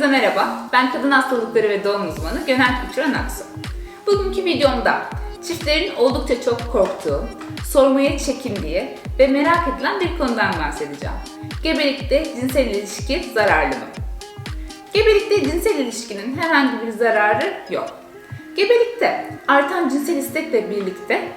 Herkese merhaba. Ben kadın hastalıkları ve doğum uzmanı Gönel Külçüren Aksu. Bugünkü videomda çiftlerin oldukça çok korktuğu, sormaya çekindiği ve merak edilen bir konudan bahsedeceğim. Gebelikte cinsel ilişki zararlı mı? Gebelikte cinsel ilişkinin herhangi bir zararı yok. Gebelikte artan cinsel istekle birlikte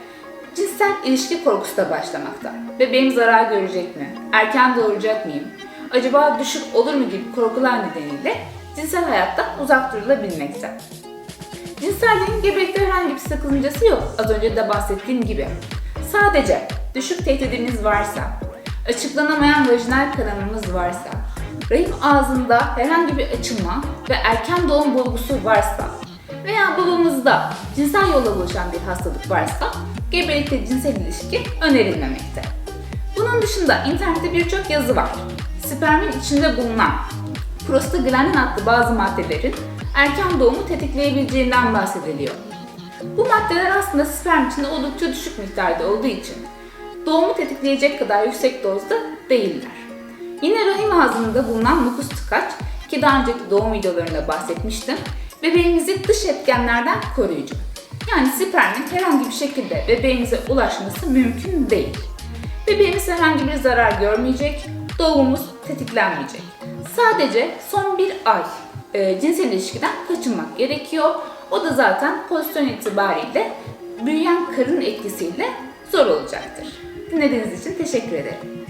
cinsel ilişki korkusu da başlamakta. Bebeğim zarar görecek mi? Erken doğuracak mıyım? Acaba düşük olur mu gibi korkular nedeniyle cinsel hayattan uzak durulabilmekte. Cinselliğin gebelikte herhangi bir sakıncası yok. Az önce de bahsettiğim gibi. Sadece düşük tehdidiniz varsa, açıklanamayan vajinal kanamamız varsa, rahim ağzında herhangi bir açılma ve erken doğum bulgusu varsa veya babamızda cinsel yolla bulaşan bir hastalık varsa gebelikte cinsel ilişki önerilmemekte. Bunun dışında internette birçok yazı var. Spermin içinde bulunan prostaglandin adlı bazı maddelerin erken doğumu tetikleyebileceğinden bahsediliyor. Bu maddeler aslında sperm içinde oldukça düşük miktarda olduğu için doğumu tetikleyecek kadar yüksek dozda değiller. Yine rahim ağzında bulunan mukus tıkaç ki daha önceki doğum videolarında bahsetmiştim, bebeğimizi dış etkenlerden koruyucu. Yani spermin herhangi bir şekilde bebeğimize ulaşması mümkün değil. Bebeğimiz herhangi bir zarar görmeyecek, doğumumuz tetiklenmeyecek. Sadece son bir ay e, cinsel ilişkiden kaçınmak gerekiyor. O da zaten pozisyon itibariyle büyüyen karın etkisiyle zor olacaktır. Dinlediğiniz için teşekkür ederim.